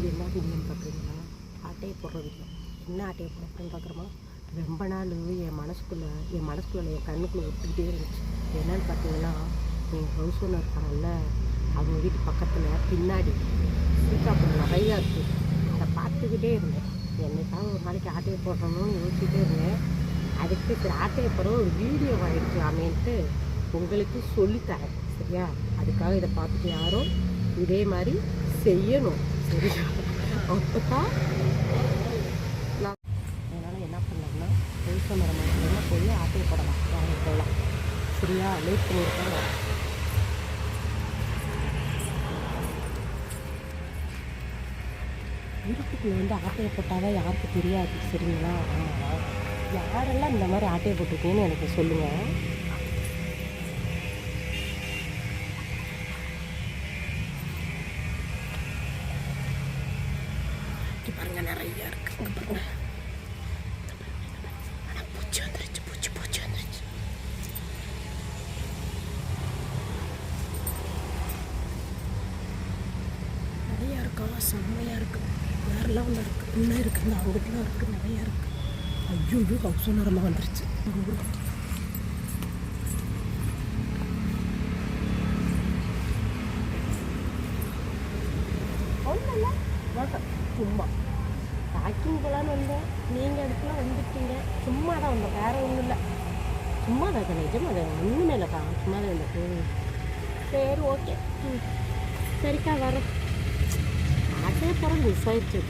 இது என்ன வீடியோன்னு பார்க்குறீங்களா? ஆட்டையை போடுற வீடியோ என்ன ஆட்டையை போடுறேன்னு பார்க்குறோமா? ரொம்ப நாள் என் மனசுக்குள்ளே என் மனசுக்குள்ளே என் கண்ணுக்குள்ளே ஒட்டிக்கிட்டே இருந்துச்சு. என்னன்னு பார்த்தீங்கன்னா என் ஹவுஸ் ஓனர் இருக்காங்கல்ல அவங்க வீட்டு பக்கத்தில் பின்னாடி சீக்காப்பழம் நிறையா இருக்குது அதை பார்த்துக்கிட்டே இருந்தேன். என்னைக்காவது ஒரு நாளைக்கு ஆட்டையை போடுறோம்னு யோசிச்சுட்டே இருந்தேன். அதுக்கு சரி ஆட்டையை போடுற ஒரு வீடியோ எடுக்கலாமேன்ட்டு உங்களுக்கு சொல்லித்தரேன் சரியா? அதுக்காக இதை பார்த்துட்டு யாரும் இதே மாதிரி செய்யணும். நான் அதனால் என்ன பண்ணலாம்னா புதுச மரம் போய் ஆட்டையை போடலாம் வாங்க போகலாம் சரியா? லேட் பண்ணியிருக்காங்க இருட்டுக்குள்ள வந்து ஆட்டையை போட்டாதான் யாருக்கு தெரியாது சரிங்களா? யாரெல்லாம் இந்த மாதிரி ஆட்டையை போட்டிருக்கீங்கன்னு எனக்கு சொல்லுங்கள் இங்க பாருங்க நிறையா இருக்குது இங்க பாருங்கள் ஆனால் பூச்சி வந்துருச்சு பூச்சி பூச்சி வந்துருச்சு. நிறையா இருக்கா? செம்மையாக இருக்கு. வேற லெவலில் இருக்குது இன்னும் இருக்கு. இந்த அவங்ககிட்டலாம் இருக்குது நிறையா இருக்குது ஐயோ ஐயோ ஹவுஸ் ஓனரமாக வந்துருச்சு. ஒன்றும் இல்லை சும்மா பேக்கிங் போகலான்னு வந்தேன் நீங்கள் அதுக்குலாம் வந்துட்டீங்க சும்மா. தான் வந்தோம் வேறு ஒன்றும் இல்லை சும்மா தான் நிஜமா அதை ஒன்றுமே இல்லைக்கா சும்மா தான் வந்தேன் சரி ஓகே ம் சரிக்கா வரேன் அதே பிறகு மிஸ் ஆயிடுச்சு